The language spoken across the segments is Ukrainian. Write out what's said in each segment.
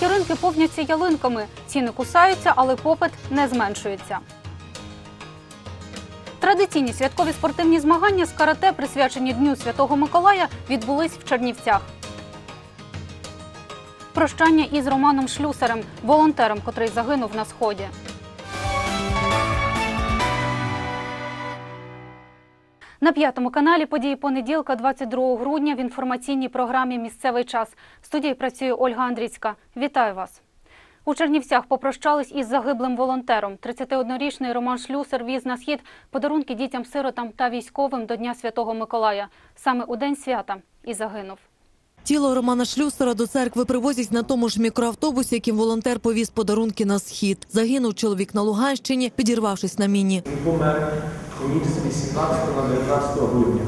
Чернівецькі ринки повняться ялинками. Ціни кусаються, але попит не зменшується. Традиційні святкові спортивні змагання з карате, присвячені Дню Святого Миколая, відбулись в Чернівцях. Прощання із Романом Шлюсарем, волонтером, котрий загинув на сході. На п'ятому каналі події понеділка, 22 грудня, в інформаційній програмі Місцевий час. В студії працює Ольга Андрійська. Вітаю вас. У Чернівцях попрощались із загиблим волонтером. 31-річний Роман Шлюсер віз на схід подарунки дітям-сиротам та військовим до Дня Святого Миколая. Саме у день свята і загинув. Тіло Романа Шлюсера до церкви привозять на тому ж мікроавтобусі, яким волонтер повіз подарунки на схід. Загинув чоловік на Луганщині, підірвавшись на міні. Він помер ніч з 18 на 19 грудня.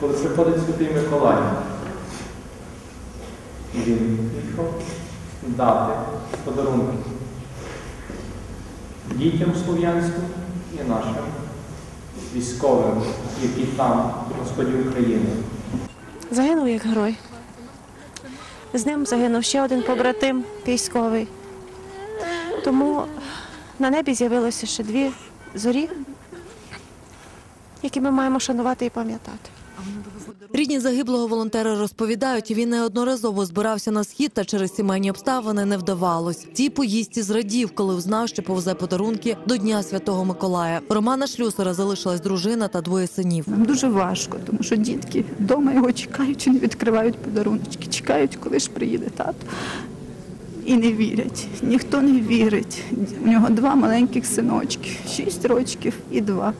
Коли приходить Святий Миколай, він їхав дати подарунки дітям Слов'янську і нашим військовим, які там, на сході України. Загинув як герой. З ним загинув ще один побратим військовий. Тому на небі з'явилося ще дві зорі, які ми маємо шанувати і пам'ятати. Рідні загиблого волонтера розповідають, він неодноразово збирався на схід, та через сімейні обставини не вдавалось. Ті поїздці зрадів, коли взнав, що повезе подарунки до Дня Святого Миколая. У Романа Шлюсера залишилась дружина та двоє синів. Нам дуже важко, тому що дітки вдома його чекають і не відкривають подарунки. Чекають, коли ж приїде тато. І не вірять. Ніхто не вірить. У нього два маленьких синочки, шість рочків і два.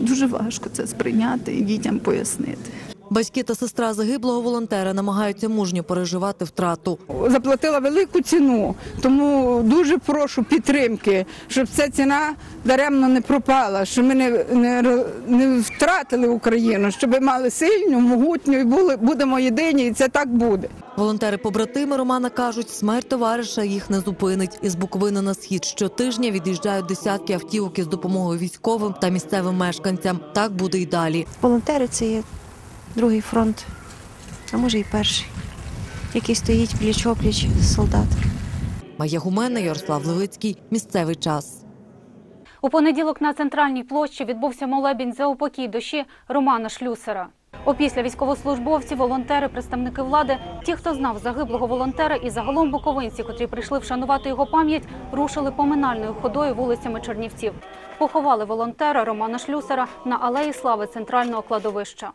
Дуже важко це сприйняти і дітям пояснити. Батьки та сестра загиблого волонтера намагаються мужньо переживати втрату. заплатила велику ціну, тому дуже прошу підтримки, щоб ця ціна даремно не пропала, щоб ми не, не, не втратили Україну, щоб ми мали сильну, могутню і були, будемо єдині, і це так буде. Волонтери-побратими Романа кажуть, смерть товариша їх не зупинить. Із Буковини на схід щотижня від'їжджають десятки автівок із допомогою військовим та місцевим мешканцям. Так буде й далі. Волонтери це є другий фронт, а може і перший, який стоїть пліч опліч з солдатами. Майя Гумена, Ярослав Левицький. Місцевий час. У понеділок на центральній площі відбувся молебінь за упокій душі Романа Шлюсера. Опісля військовослужбовці, волонтери, представники влади, ті, хто знав загиблого волонтера, і загалом буковинці, котрі прийшли вшанувати його пам'ять, рушили поминальною ходою вулицями Чернівців. Поховали волонтера Романа Шлюсера на алеї слави центрального кладовища.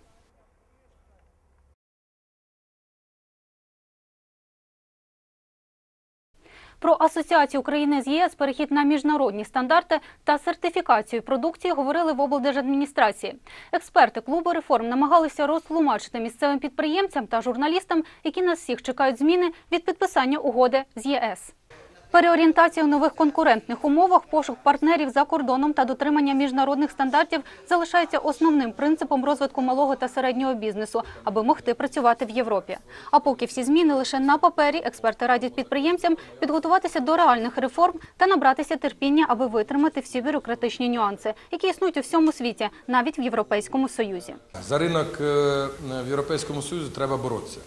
Про асоціацію України з ЄС, перехід на міжнародні стандарти та сертифікацію продукції говорили в облдержадміністрації. Експерти клубу реформ намагалися розтлумачити місцевим підприємцям та журналістам, які нас всіх чекають зміни від підписання угоди з ЄС. Переорієнтація у нових конкурентних умовах, пошук партнерів за кордоном та дотримання міжнародних стандартів залишається основним принципом розвитку малого та середнього бізнесу, аби могти працювати в Європі. А поки всі зміни лише на папері, експерти радять підприємцям підготуватися до реальних реформ та набратися терпіння, аби витримати всі бюрократичні нюанси, які існують у всьому світі, навіть в Європейському Союзі. За ринок е, в Європейському Союзі треба боротися.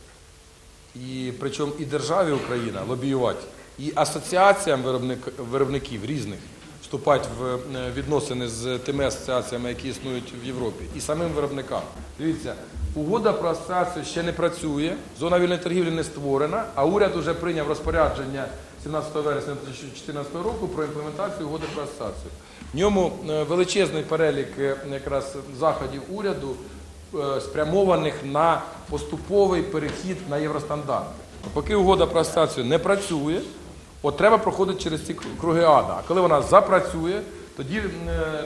І причому і державі Україна лобіювати, і асоціаціям виробник, виробників різних вступати в е, відносини з тими асоціаціями, які існують в Європі, і самим виробникам. Дивіться, угода про асоціацію ще не працює, зона вільної торгівлі не створена, а уряд вже прийняв розпорядження 17 вересня 2014 року про імплементацію угоди про асоціацію. В ньому е, величезний перелік е, якраз заходів уряду, спрямованих на поступовий перехід на євростандарти. Поки угода про асоціацію не працює, от треба проходити через ці круги ада. А коли вона запрацює, тоді е,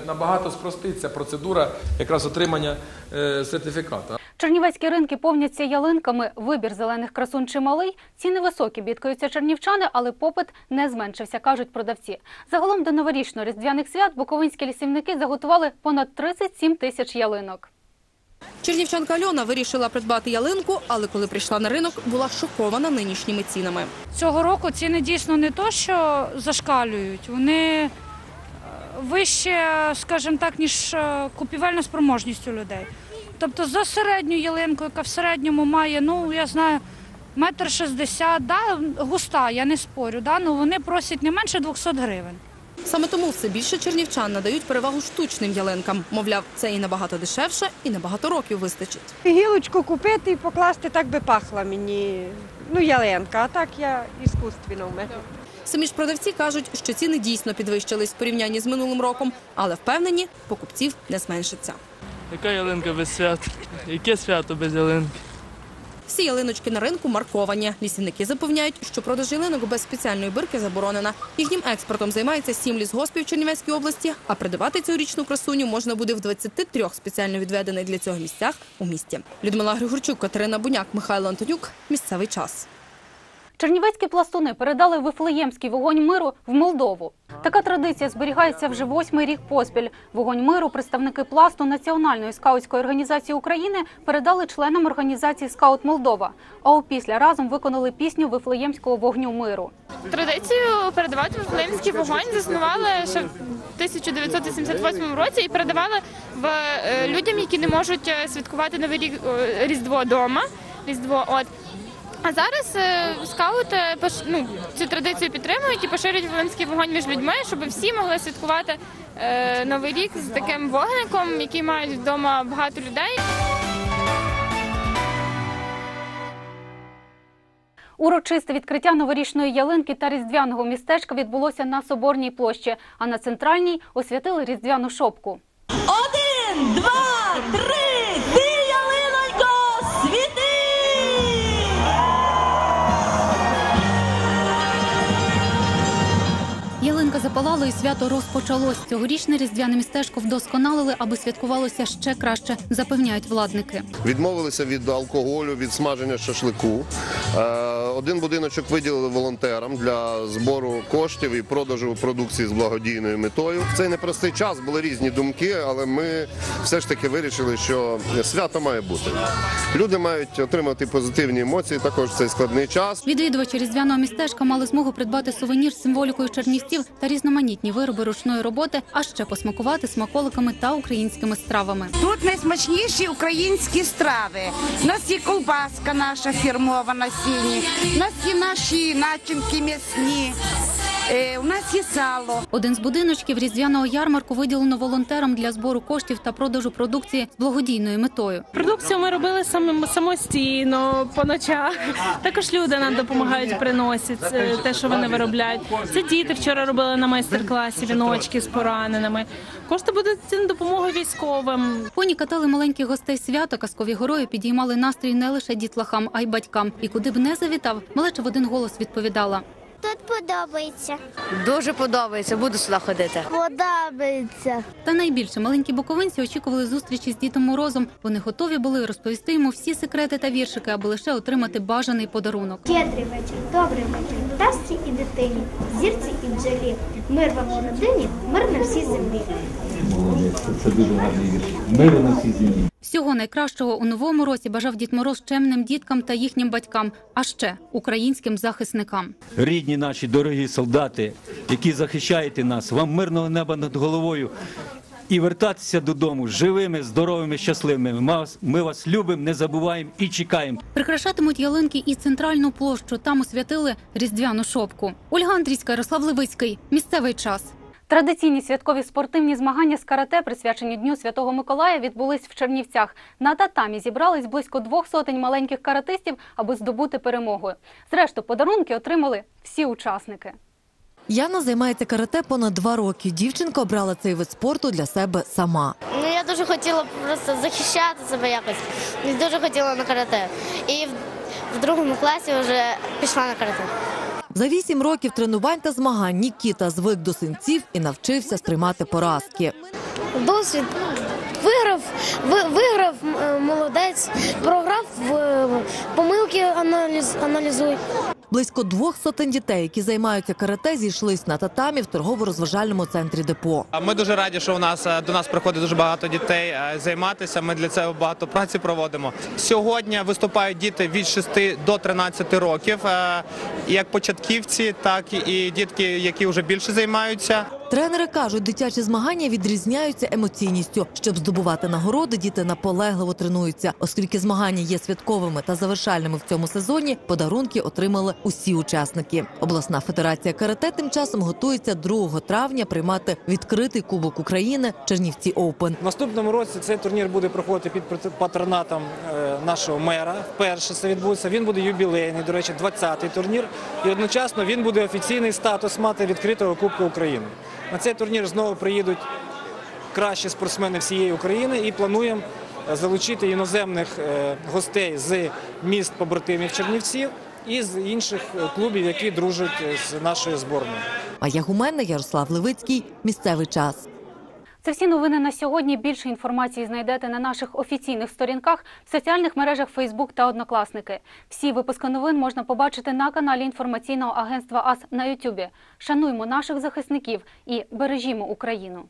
набагато спроститься процедура якраз отримання е, сертифіката. Чернівецькі ринки повняться ялинками. Вибір зелених красун чималий. Ціни високі, бідкаються чернівчани, але попит не зменшився, кажуть продавці. Загалом до новорічно-різдвяних свят буковинські лісівники заготували понад 37 тисяч ялинок. Чернівчанка Альона вирішила придбати ялинку, але коли прийшла на ринок, була шокована нинішніми цінами. Цього року ціни дійсно не то, що зашкалюють, вони е, вище, скажімо так, ніж е, купівельна спроможність у людей. Тобто за середню ялинку, яка в середньому має, ну я знаю, метр шістдесят, да, густа, я не спорю, да, ну вони просять не менше 200 гривень. Саме тому все більше чернівчан надають перевагу штучним ялинкам. Мовляв, це і набагато дешевше, і на багато років вистачить. Гілочку купити і покласти, так би пахла мені. Ну, ялинка, а так я іскусственно в мене. Самі ж продавці кажуть, що ціни дійсно підвищились в порівнянні з минулим роком, але впевнені, покупців не зменшиться. Яка ялинка без свят? Яке свято без ялинки? Всі ялиночки на ринку марковані. Лісівники запевняють, що продаж ялинок без спеціальної бирки заборонена. Їхнім експортом займається сім лісгоспів Чернівецької області, а придбати цьогорічну красуню можна буде в 23 спеціально відведених для цього місцях у місті. Людмила Григорчук, Катерина Буняк, Михайло Антонюк. Місцевий час. Чернівецькі пластуни передали Вифлеємський вогонь миру в Молдову. Така традиція зберігається вже восьмий рік поспіль. Вогонь миру представники пласту Національної скаутської організації України передали членам організації Скаут Молдова. А опісля разом виконали пісню Вифлеємського вогню миру. Традицію передавати вифлеємський вогонь заснували ще в 1988 році і передавали в е, людям, які не можуть е, святкувати новий рік е, Різдво вдома. Різдво, от. А зараз е, скаути ну, цю традицію підтримують і поширюють вифлеємський вогонь між людьми, щоб всі могли святкувати е, новий рік з таким вогником, який мають вдома багато людей. Урочисте відкриття новорічної ялинки та різдвяного містечка відбулося на Соборній площі, а на центральній освятили різдвяну шопку. Один, два, три, Ялинка запалала і свято розпочалось. Цьогорічне різдвяне містечко вдосконалили, аби святкувалося ще краще, запевняють владники. Відмовилися від алкоголю, від смаження шашлику. Е, Один будиночок виділили волонтерам для збору коштів і продажу продукції з благодійною метою. В цей непростий час були різні думки, але ми все ж таки вирішили, що свято має бути. Люди мають отримати позитивні емоції також в цей складний час. Відвідувачі різдвяного містечка мали змогу придбати сувенір з символікою чернівців та різноманітні вироби ручної роботи, а ще посмакувати смаколиками та українськими стравами. Тут найсмачніші українські страви. У нас є колбаска наша фірмова на сіні, у нас є наші начинки м'ясні, у нас є сало. Один з будиночків різдвяного ярмарку виділено волонтерам для збору коштів та продажу продукції з благодійною метою. Продукцію ми робили самим самостійно по ночах. Також люди нам допомагають, приносять е, те, що вони виробляють. Це діти вчора робили на майстер-класі віночки з пораненими. Кошти будуть на допомогу військовим. Коні катали маленьких гостей свята, казкові герої підіймали настрій не лише дітлахам, а й батькам. І куди б не завітав, малеча в один голос відповідала. Тут подобається. Дуже подобається, буду сюди ходити. Подобається. Та найбільше маленькі буковинці очікували зустрічі з дітом Морозом. Вони готові були розповісти йому всі секрети та віршики, аби лише отримати бажаний подарунок. Щедрий вечір, добрий вечір, тасті і дитині, зірці і бджолі. Мир вам у родині, мир на всій землі. Це дуже гарний вірш. Миру на всій землі. Всього найкращого у новому році бажав Дід Мороз чемним діткам та їхнім батькам, а ще українським захисникам. Рідні наші дорогі солдати, які захищаєте нас, вам мирного неба над головою. І вертатися додому живими, здоровими, щасливими. Ми ми вас любимо, не забуваємо і чекаємо. Прикрашатимуть ялинки і центральну площу. Там освятили різдвяну шопку. Ольга Андрійська, Ярослав Левицький. Місцевий час. Традиційні святкові спортивні змагання з карате, присвячені Дню Святого Миколая, відбулись в Чернівцях. На татамі зібрались близько двох сотень маленьких каратистів, аби здобути перемогу. Зрештою, подарунки отримали всі учасники. Яна займається карате понад два роки. Дівчинка обрала цей вид спорту для себе сама. Ну я дуже хотіла просто захищати себе якось. Дуже хотіла на карате. І в, в другому класі вже пішла на карате. За вісім років тренувань та змагань Нікіта звик до синців і навчився сприймати поразки. Досвід виграв, виграв е, молодець, програв е, помилки аналіз, аналізуй. Близько двох сотень дітей, які займаються карате, зійшлись на татамі в торгово-розважальному центрі депо. Ми дуже раді, що у нас е, до нас приходить дуже багато дітей займатися. Ми для цього багато праці проводимо. Сьогодні виступають діти від 6 до 13 років, як початківці, так і дітки, які вже більше займаються. Тренери кажуть, дитячі змагання відрізняються емоційністю. Щоб здобувати нагороди, діти наполегливо тренуються. Оскільки змагання є святковими та завершальними в цьому сезоні, подарунки отримали усі учасники. Обласна федерація карате тим часом готується 2 травня приймати відкритий кубок України Чернівці Оупен. В наступному році цей турнір буде проходити під патронатом е, нашого мера. Вперше це відбудеться. Він буде юбілейний, до речі, 20-й турнір. І одночасно він буде офіційний статус мати відкритого Кубку України. На цей турнір знову приїдуть кращі спортсмени всієї України і плануємо е, залучити іноземних е, гостей з міст побратимів Чернівців і з інших е, клубів, які дружать з нашою зборною. Майя Гуменна, Ярослав Левицький. Місцевий час. Це всі новини на сьогодні. Більше інформації знайдете на наших офіційних сторінках в соціальних мережах Facebook та Однокласники. Всі випуски новин можна побачити на каналі інформаційного агентства АС на Ютубі. Шануймо наших захисників і бережімо Україну.